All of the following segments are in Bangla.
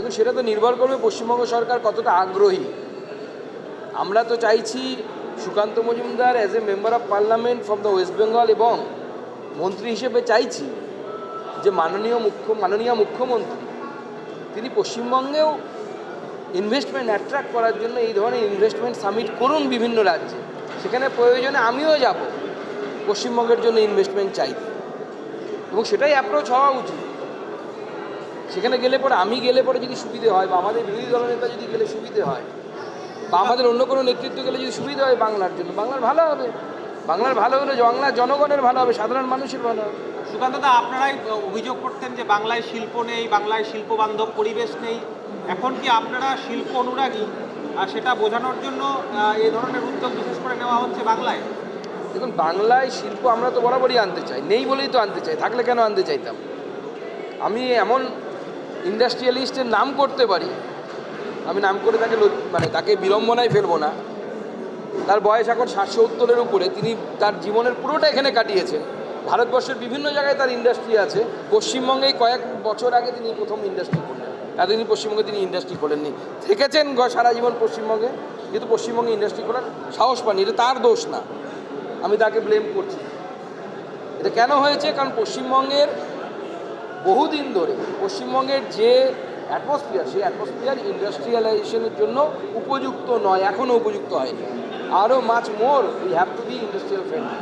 দেখুন, সেটা তো নির্ভর করবে পশ্চিমবঙ্গ সরকার কতটা আগ্রহী। আমরা তো চাইছি Sukanta Majumdar as a member of parliament from the West Bengal এবং মন্ত্রী হিসেবে চাইছি যে মাননীয় মুখ্য, মাননীয় মুখ্যমন্ত্রী, তিনি পশ্চিমবঙ্গেও ইনভেস্টমেন্ট অ্যাট্রাক্ট করার জন্য এই ধরনের ইনভেস্টমেন্ট সামিট করুন বিভিন্ন রাজ্যে। সেখানে প্রয়োজনে আমিও যাব। পশ্চিমবঙ্গের জন্য ইনভেস্টমেন্ট চাইতে। এবং সেটাই অ্যাপ্রোচ হওয়া উচিত। সেখানে গেলে পরে আমি গেলে পরে যদি সুবিধে হয় বা আমাদের বিরোধী দলনেতা যদি গেলে সুবিধে হয় বা আমাদের অন্য কোনো নেতৃত্ব গেলে যদি সুবিধা হয় বাংলার জন্য বাংলার ভালো হবে। বাংলার ভালো হলে বাংলার জনগণের ভালো হবে সাধারণ মানুষের ভালো হবে। সুকান্তদা আপনারাই অভিযোগ করতেন যে বাংলায় শিল্প নেই বাংলায় শিল্প বান্ধব পরিবেশ নেই। এখন কি আপনারা শিল্প অনুরাগী? আর সেটা বোঝানোর জন্য এই ধরনের উদ্যোগ বিশেষ করে নেওয়া হচ্ছে বাংলায়? দেখুন বাংলায় শিল্প আমরা তো বরাবরই আনতে চাই। নেই বলেই তো আনতে চাই থাকলে কেন আনতে চাইতাম? আমি এমন ইন্ডাস্ট্রিয়ালিস্টের নাম করতে পারি। আমি নাম করে তাকে মানে তাকে বিড়ম্বনায় ফেলব না। তার বয়স এখন ষাট সত্তরের উপরে। তিনি তার জীবনের পুরোটা এখানে কাটিয়েছেন। ভারতবর্ষের বিভিন্ন জায়গায় তার ইন্ডাস্ট্রি আছে। পশ্চিমবঙ্গেই কয়েক বছর আগে তিনি প্রথম ইন্ডাস্ট্রি করলেন। এতদিন পশ্চিমবঙ্গে তিনি ইন্ডাস্ট্রি খোলেননি থেকেছেন সারা জীবন পশ্চিমবঙ্গে। কিন্তু পশ্চিমবঙ্গে ইন্ডাস্ট্রি করার সাহস পাননি। এটা তার দোষ না। আমি তাকে ব্লেম করছি। এটা কেন হয়েছে? কারণ পশ্চিমবঙ্গের বহুদিন ধরে পশ্চিমবঙ্গের যে অ্যাটমসফিয়ার সেই অ্যাটমসফিয়ার ইন্ডাস্ট্রিয়ালাইজেশনের জন্য উপযুক্ত নয় এখনও উপযুক্ত হয়নি। আরও much more we have to be industrial friendly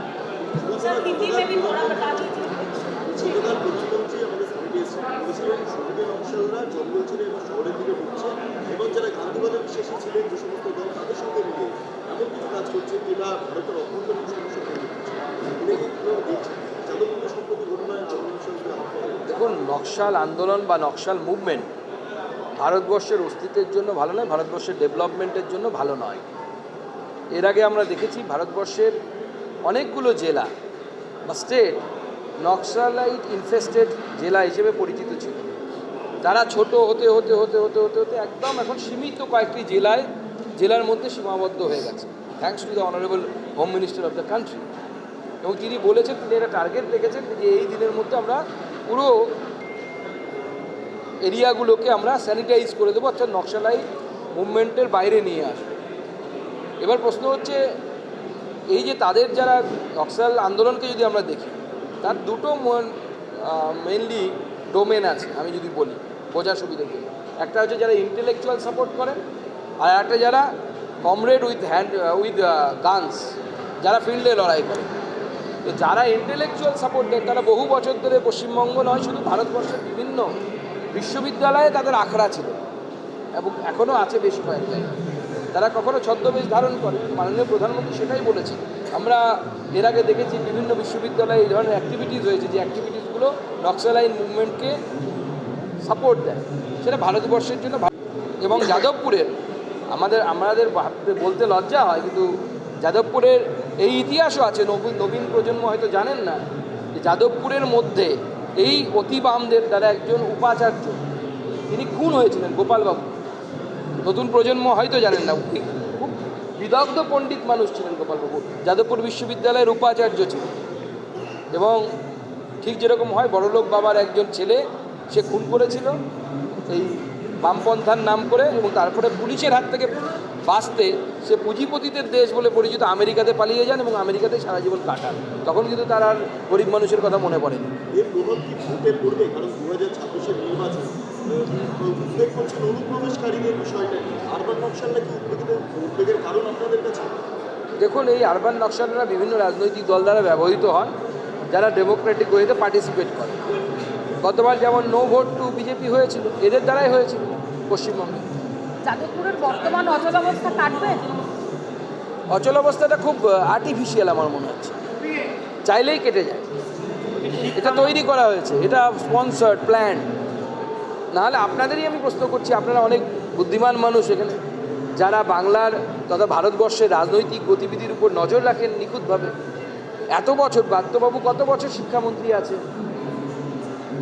এবং যারা গান্ধীবাদের বিশ্বাসী ছিলেন যে সমস্ত দল তাদের সঙ্গে মিলে এমন কিছু কাজ করছে যেটা ভারতের নকশাল আন্দোলন বা নকশাল মুভমেন্ট ভারতবর্ষের অস্তিত্বের জন্য ভালো নয়, ভারতবর্ষের ডেভেলপমেন্টের জন্য ভালো নয়। এর আগে আমরা দেখেছি ভারতবর্ষের অনেকগুলো জেলা, বা স্টেট নকশালাইট ইনফেস্টেড জেলা হিসেবে পরিচিত ছিল। তারা ছোট হতে হতে হতে হতে হতে হতে একদম এখন সীমিত কয়েকটি জেলায়, জেলার মধ্যে সীমাবদ্ধ হয়ে গেছে। Thanks to the honourable home minister of the country এবং তিনি বলেছেন, তিনি একটা টার্গেট রেখেছেন যে এই দিনের মধ্যে আমরা পুরো এরিয়াগুলোকে আমরা স্যানিটাইজ করে দেবো, অর্থাৎ নকশালাই মুভমেন্টের বাইরে নিয়ে আসব। এবার প্রশ্ন হচ্ছে, এই যে তাদের যারা নকশাল আন্দোলনকে যদি আমরা দেখি, তার দুটো মেনলি ডোমেন আছে, আমি যদি বলি, বোঝার সুবিধার জন্য একটা হচ্ছে যারা ইন্টেলেকচুয়াল সাপোর্ট করেন, আর একটা যারা comrade with hand with guns যারা ফিল্ডে লড়াই করে। তো যারা ইন্টেলেকচুয়াল সাপোর্ট দেন, তারা বহু বছর ধরে পশ্চিমবঙ্গ নয়, শুধু ভারতবর্ষের বিভিন্ন বিশ্ববিদ্যালয়ে তাদের আখড়া ছিল এবং এখনও আছে বেশ কয়েক তারা কখনো ছদ্মবেশ ধারণ করে। মাননীয় প্রধানমন্ত্রী সেটাই বলেছেন। আমরা এর আগে দেখেছি বিভিন্ন বিশ্ববিদ্যালয়ে এই ধরনের অ্যাক্টিভিটিস হয়েছে যে অ্যাক্টিভিটিসগুলো নক্সালাইন মুভমেন্টকে সাপোর্ট দেয়। সেটা ভারতবর্ষের জন্য এবং যাদবপুরের আমাদের আমাদের বলতে লজ্জা হয় কিন্তু যাদবপুরের, এই ইতিহাসও আছে। নবীন প্রজন্ম হয়তো জানেন না যে যাদবপুরের মধ্যে এই অতি বামদের দ্বারা একজন উপাচার্য, তিনি খুন হয়েছিলেন গোপালবাবু। নতুন প্রজন্ম হয়তো জানেন না খুব বিদগ্ধ পণ্ডিত মানুষ ছিলেন গোপালবাবু, যাদবপুর বিশ্ববিদ্যালয়ের উপাচার্য ছিলেন। এবং ঠিক যেরকম হয়, বড়লোক বাবার একজন ছেলে, সে খুন করেছিল এই বামপন্থার নাম করে এবং তারপরে পুলিশের হাত থেকে বাঁচতে সে পুঁজিপতিদের দেশ বলে পরিচিত আমেরিকাতে পালিয়ে যান এবং আমেরিকাতে সারা জীবন কাটান। তখন কিন্তু তার আর গরিব মানুষের কথা মনে পড়েনি। এর প্রভাব কি ভোটে পড়বে? কারণ দু হাজার ছাব্বিশের নির্বাচন উদ্বেগ করছেন অনুপ্রবেশকারীদের বিষয়টা আরবান নকশাল নাকি উদ্বেগের উদ্বেগের কারণ আপনাদের কাছে? দেখুন এই আরবান নকশালরা বিভিন্ন রাজনৈতিক দল দ্বারা ব্যবহৃত হয় যারা ডেমোক্রেটিক ওয়েতে পার্টিসিপেট করে। গতবার যেমন নো ভোট টু বিজেপি হয়েছিল এদের দ্বারাই হয়েছিল পশ্চিমবঙ্গে। যাদবপুরের বর্তমান অচলাবস্থা কাটবে? অচল অবস্থাটা খুব আর্টিফিশিয়াল আমার মনে হচ্ছে। চাইলেই কেটে যায়। এটা তৈরি করা হয়েছে, এটা স্পন্সার্ড প্ল্যান নাহলে আপনাদেরই আমি প্রশ্ন করছি, আপনারা অনেক বুদ্ধিমান মানুষ এখানে, যারা বাংলার তথা ভারতবর্ষের রাজনৈতিক গতিবিধির উপর নজর রাখেন নিখুঁতভাবে। এত বছর, বাদ্যবাবু কত বছর শিক্ষামন্ত্রী আছে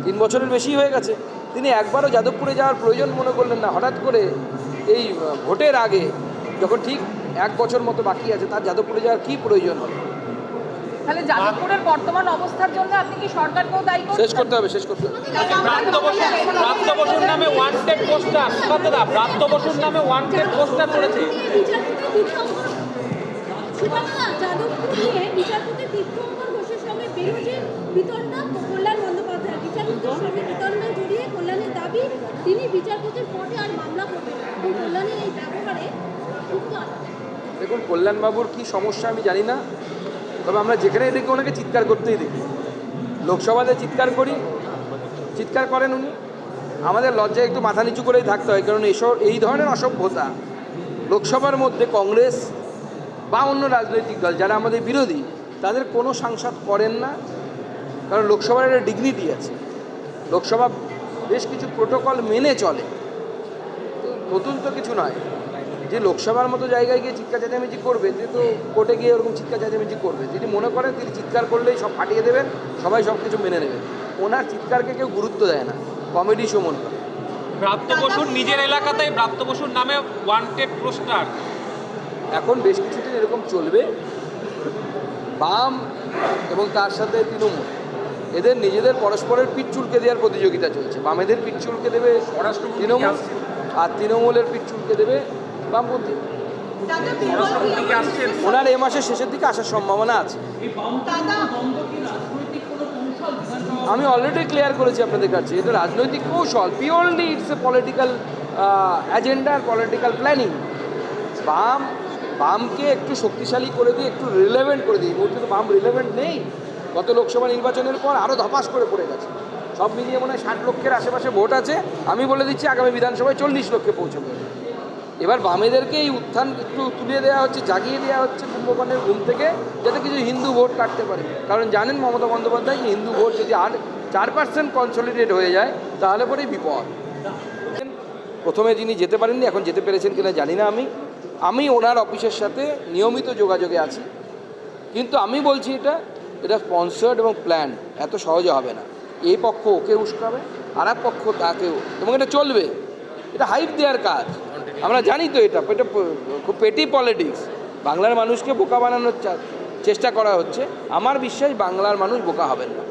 তিন বছরের বেশি হয়ে গেছে। তিনি একবারও যাদবপুরে যাওয়ার প্রয়োজন মনে করলেন না। হঠাৎ করে এই ভোটের আগে, যখন ঠিক এক বছর মতো বাকি আছে, তার যাদবপুরে যাওয়ার কী প্রয়োজন হলো তাহলে যাদবপুরের বর্তমান অবস্থার জন্য আপনি কি সরকারকেও দায়ী শেষ করতে হবে শেষ করতে বসুর নামে ওয়ান্টেড পোস্টার সুকান্তদা ব্রাত্য বসুর নামে ওয়ান্টেড পোস্টার করেছে তিনি বিচারপতির পদে আর মামলা করবেন কল্যাণের এই ব্যবহারে দেখুন কল্যাণবাবুর কি সমস্যা আমি জানি না। তবে আমরা যেখানেই দেখি ওনাকে চিৎকার করতেই দেখি। লোকসভাতে চিৎকার করি, চিৎকার করেন উনি। আমাদের লজ্জায় একটু মাথা নিচু করেই থাকতে হয়, কারণ এসব, এই ধরনের অসভ্যতা লোকসভার মধ্যে কংগ্রেস বা অন্য রাজনৈতিক দল যারা আমাদের বিরোধী, তাদের কোনো সাংসদ করেন না, কারণ লোকসভার একটা ডিগনিটি আছে। লোকসভা বেশ কিছু প্রোটোকল মেনে চলে। নতুন তো কিছু নয়। যে লোকসভার মতো জায়গায় গিয়ে চিৎকার চেঁচামেচি করবে যে তো কোর্টে গিয়ে ওরকম চিৎকার চেঁচামেচি করবে। তিনি মনে করেন তিনি চিৎকার করলেই সব ফাটিয়ে দেবেন সবাই সব কিছু মেনে নেবেন ওনার চিৎকারকে কেউ গুরুত্ব দেয় না কমেডি শো মনে করে। বসুর নিজের এলাকাতেই বসুর নামে ওয়ান্টেড পোস্টার এখন বেশ কিছুদিন এরকম চলবে। বাম এবং তার সাথে তৃণমূল। এদের নিজেদের পরস্পরের পিঠ চুলকে দেওয়ার প্রতিযোগিতা চলছে। বামেদের পিঠ চুলকে দেবে তৃণমূল আর তৃণমূলের পিঠ চুলকে দেবে বামপন্থী। ওনার এ মাসের শেষের দিকে আসার সম্ভাবনা আছে। আমি অলরেডি ক্লিয়ার করেছি আপনাদের কাছে এটা রাজনৈতিক কৌশল। Purely it's a political agenda R political planning বাম বামকে একটু শক্তিশালী করে দিয়ে একটু রিলেভেন্ট করে দিই এই মুহূর্তে তো বাম রিলেভেন্ট নেই। গত লোকসভা নির্বাচনের পর আরও ধপাস করে পড়ে গেছে। সব মিলিয়ে মনে হয় ষাট লক্ষের আশেপাশে ভোট আছে। আমি বলে দিচ্ছি আগামী বিধানসভায় চল্লিশ লক্ষে পৌঁছবে। এবার বামেদেরকে এই উত্থান একটু তুলে দেওয়া হচ্ছে, জাগিয়ে দেওয়া হচ্ছে কুম্ভকর্ণের ঘুম থেকে, যাতে কিছু হিন্দু ভোট কাটতে পারে। কারণ জানেন মমতা বন্দ্যোপাধ্যায় যে হিন্দু ভোট যদি আট চার পার্সেন্ট কনসলিডেট হয়ে যায়, তাহলে পরেই বিপদ। প্রথমে যিনি যেতে পারেননি, এখন যেতে পেরেছেন কিনা জানি না আমি। আমি ওনার অফিসের সাথে নিয়মিত যোগাযোগে আছি। কিন্তু আমি বলছি এটা এটা স্পন্সার্ড এবং প্ল্যান এত সহজে হবে না। এই পক্ষ ওকে উস্কাবে, আর পক্ষ তাকেও, এবং এটা চলবে। এটা হাইপ দেওয়ার কাজ। আমরা জানি তো এটা এটা খুব পেটি পলিটিক্স বাংলার মানুষকে বোকা বানানোর চেষ্টা করা হচ্ছে। আমার বিশ্বাস বাংলার মানুষ বোকা হবেন না।